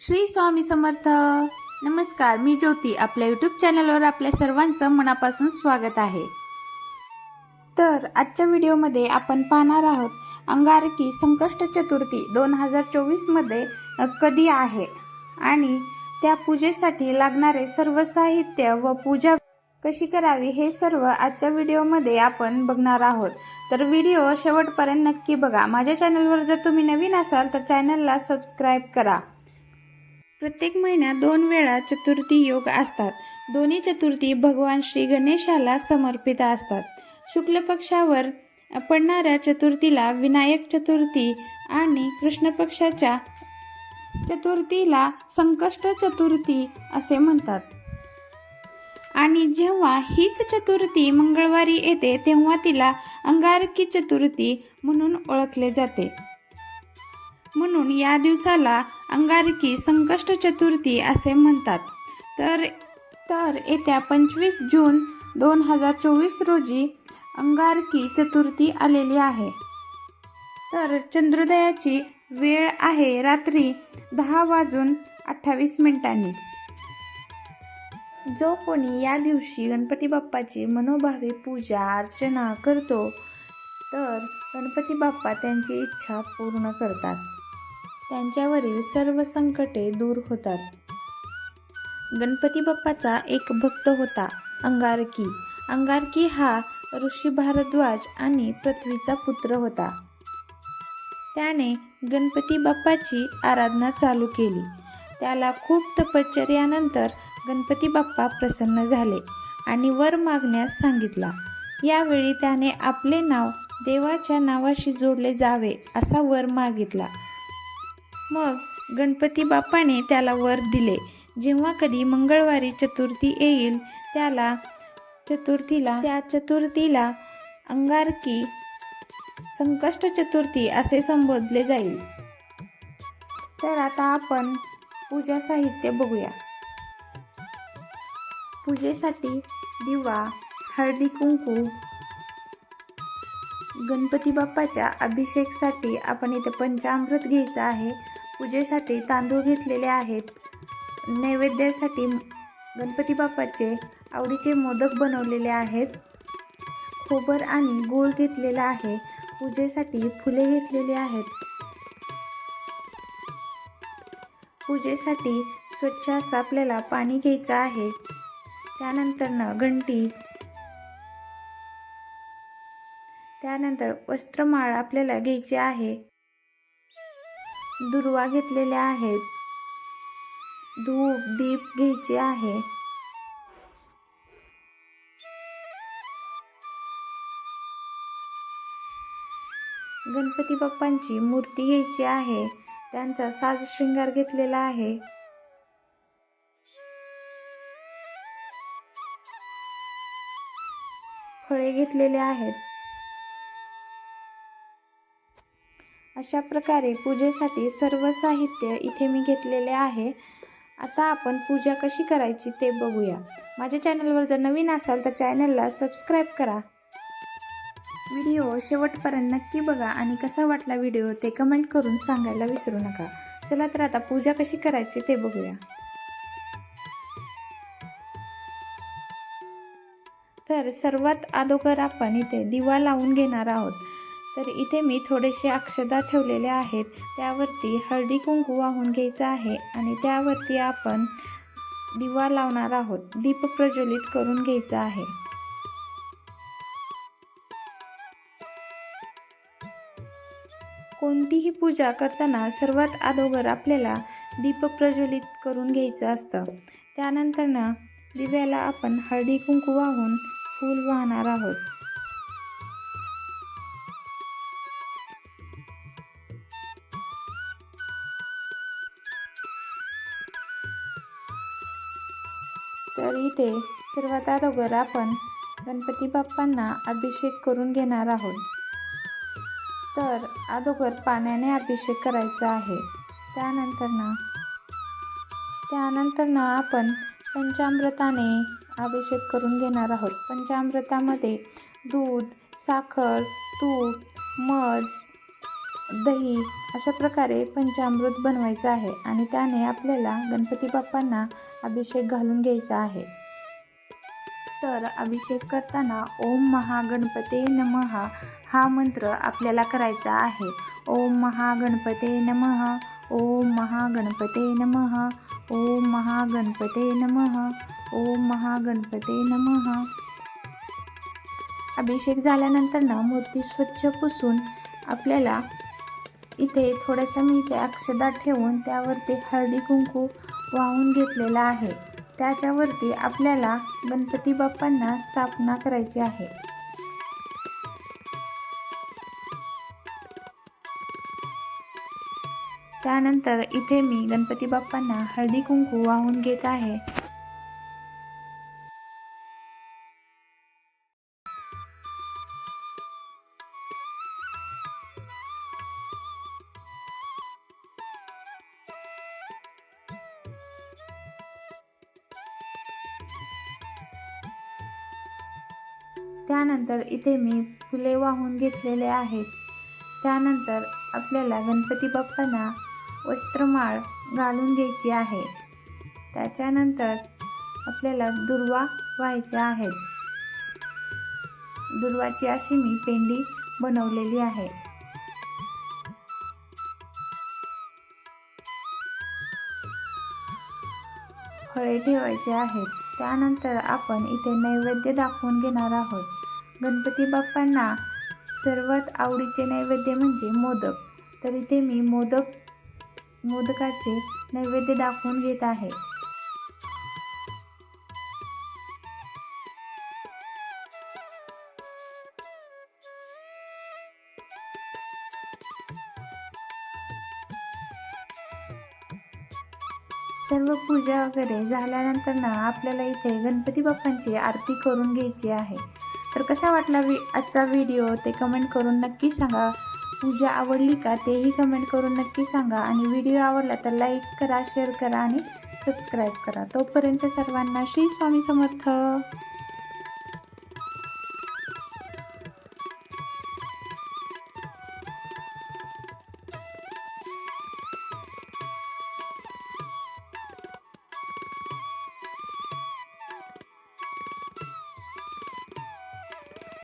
श्री स्वामी समर्थ. नमस्कार मी ज्योती. आपल्या यूट्यूब चॅनलवर आपल्या सर्वांचं मनापासून स्वागत आहे. तर आजच्या व्हिडिओमध्ये आपण पाहणार आहोत अंगारकी संकष्ट चतुर्थी दोन हजार चोवीसमध्ये कधी आहे? आणि त्या पूजेसाठी लागणारे सर्व साहित्य व पूजा कशी करावी हे सर्व आजच्या व्हिडिओमध्ये आपण बघणार आहोत. तर व्हिडिओ शेवटपर्यंत नक्की बघा. माझ्या चॅनलवर जर तुम्ही नवीन असाल तर चॅनलला सबस्क्राईब करा. प्रत्येक महिन्यात दोन वेळा चतुर्थी योग असतात. दोन्ही चतुर्थी भगवान श्री गणेशाला समर्पित असतात. शुक्ल पक्षावर पडणाऱ्या चतुर्थीला विनायक चतुर्थी आणि कृष्ण पक्षाच्या चतुर्थीला संकष्ट चतुर्थी असे म्हणतात. आणि जेव्हा हीच चतुर्थी मंगळवारी येते तेव्हा तिला अंगारकी चतुर्थी म्हणून ओळखले जाते. म्हणून या दिवसाला अंगारकी संकष्ट चतुर्थी असे म्हणतात. तर तर येत्या पंचवीस जून दोन हजार चोवीस रोजी अंगारकी चतुर्थी आलेली आहे. तर चंद्रोदयाची वेळ आहे रात्री दहा वाजून अठ्ठावीस मिनिटांनी. जो कोणी या दिवशी गणपती बाप्पाची मनोभावे पूजा अर्चना करतो तर गणपती बाप्पा त्यांची इच्छा पूर्ण करतात. त्यांच्यावरील सर्व संकटे दूर होतात. गणपती बाप्पाचा एक भक्त होता अंगारकी. अंगारकी हा ऋषी भारद्वाज आणि पृथ्वीचा पुत्र होता. त्याने गणपती बाप्पाची आराधना चालू केली. त्याला खूप तपश्चर्यानंतर गणपती बाप्पा प्रसन्न झाले आणि वर मागण्यास सांगितला. यावेळी त्याने आपले नाव देवाच्या नावाशी जोडले जावे असा वर मागितला. मग गणपती बाप्पाने त्याला वर दिले. जेव्हा कधी मंगळवारी चतुर्थी येईल त्याला चतुर्थीला त्या चतुर्थीला अंगारकी संकष्ट चतुर्थी असे संबोधले जाईल. तर आता आपण पूजा साहित्य बघूया. पूजेसाठी दिवा हळदी कुंकू गणपती बाप्पाच्या अभिषेकसाठी आपण इथे पंचामृत घ्यायचं आहे. पूजेसाठी तांदूळ घेतलेले आहेत. नैवेद्यासाठी गणपती बाप्पाचे आवडीचे मोदक बनवलेले आहेत. खोबर आणि गूळ घेतलेला आहे. पूजेसाठी फुले घेतलेली आहेत. पूजेसाठी स्वच्छ असं आपल्याला पाणी घ्यायचं आहे. त्यानंतरनं घंटी. त्यानंतर वस्त्रमाळ आपल्याला घ्यायची आहे. दुर्वा घेतलेल्या आहेत. धूप दीप घ्यायचे आहे. गणपती बाप्पांची मूर्ती घ्यायची आहे. त्यांचा साज शृंगार घेतलेला आहे. फळे घेतलेले आहेत. अशा प्रकारे पूजेसाठी सर्व साहित्य इथे मी घेतलेले आहे. आता आपण पूजा कशी करायची ते बघूया. माझ्या चॅनलवर जर नवीन असाल तर चॅनलला सबस्क्राईब करा. व्हिडिओ शेवटपर्यंत नक्की बघा आणि कसा वाटला व्हिडिओ ते कमेंट करून सांगायला विसरू नका. चला तर आता पूजा कशी करायची ते बघूया. तर सर्वात अगोदर आपण इथे दिवा लावून घेणार आहोत. तर इथे मी थोडेसे अक्षदा ठेवलेले आहेत. त्यावरती हळदी कुंकू वाहून घ्यायचं आहे आणि त्यावरती आपण दिवा लावणार आहोत. दीप प्रज्वलित करून घ्यायचा आहे. कोणतीही पूजा करताना सर्वात अगोदर आपल्याला दीप प्रज्वलित करून घ्यायचं असतं. त्यानंतरनं दिव्याला आपण हळदी कुंकू वाहून फूल वाहणार आहोत. तर इथे सर्वात अगोदर आपण गणपती बाप्पांना अभिषेक करून घेणार आहोत. तर अगोदर पाण्याने अभिषेक करायचा आहे. त्यानंतर ना त्यानंतर ना आपण पंचामृताने अभिषेक करून घेणार आहोत. पंचामृतामध्ये दूध साखर तूप मध दही अशा प्रकारे पंचामृत बनवायचं आहे आणि त्याने आपल्याला गणपती बाप्पांना अभिषेक घालून घ्यायचा आहे. तर अभिषेक करताना ओम महागणपते नमः हा मंत्र आपल्याला करायचा आहे. ओम महागणपते नमः ओम महागणपते नमः ओम महागणपते नमः ओम महागणपते नमः. अभिषेक झाल्यानंतर ना मूर्ती स्वच्छ पुसून आपल्याला इथे थोड्याशा मी ते अक्षदा ठेवून त्यावरती हळदी कुंकू वाहून घेतलेला आहे. त्याच्यावरती आपल्याला गणपती बाप्पांना स्थापना करायची आहे. त्यानंतर इथे मी गणपती बाप्पांना हळदी कुंकू वाहून घेत आहे. त्यानंतर इथे मी फुले वाहून घेतलेले आहेत. त्यानंतर आपल्याला गणपती बाप्पांना वस्त्रमाळ घालून घ्यायची आहे. त्याच्यानंतर आपल्याला दुर्वा व्हायच्या आहेत. दुर्वाची अशी मी पेंडी बनवलेली आहे. फळे ठेवायचे आहेत. त्यानंतर आपण इथे नैवेद्य दाखवून घेणार आहोत. गणपती बाप्पांना सर्वात आवडीचे नैवेद्य म्हणजे मोदक. तर इथे मी मोदक मोदकाचे नैवेद्य दाखवून घेत आहे. सर्व पूजा वगैरे झाल्यानंतर ना आपल्याला इथे गणपती बाप्पांची आरती करून घ्यायची आहे. तर कसा वाटला वि आजचा व्हिडिओ ते कमेंट करून नक्की सांगा. पूजा आवडली का तेही कमेंट करून नक्की सांगा. आणि व्हिडिओ आवडला तर लाईक करा शेअर करा आणि सबस्क्राईब करा. तोपर्यंत सर्वांना श्री स्वामी समर्थ.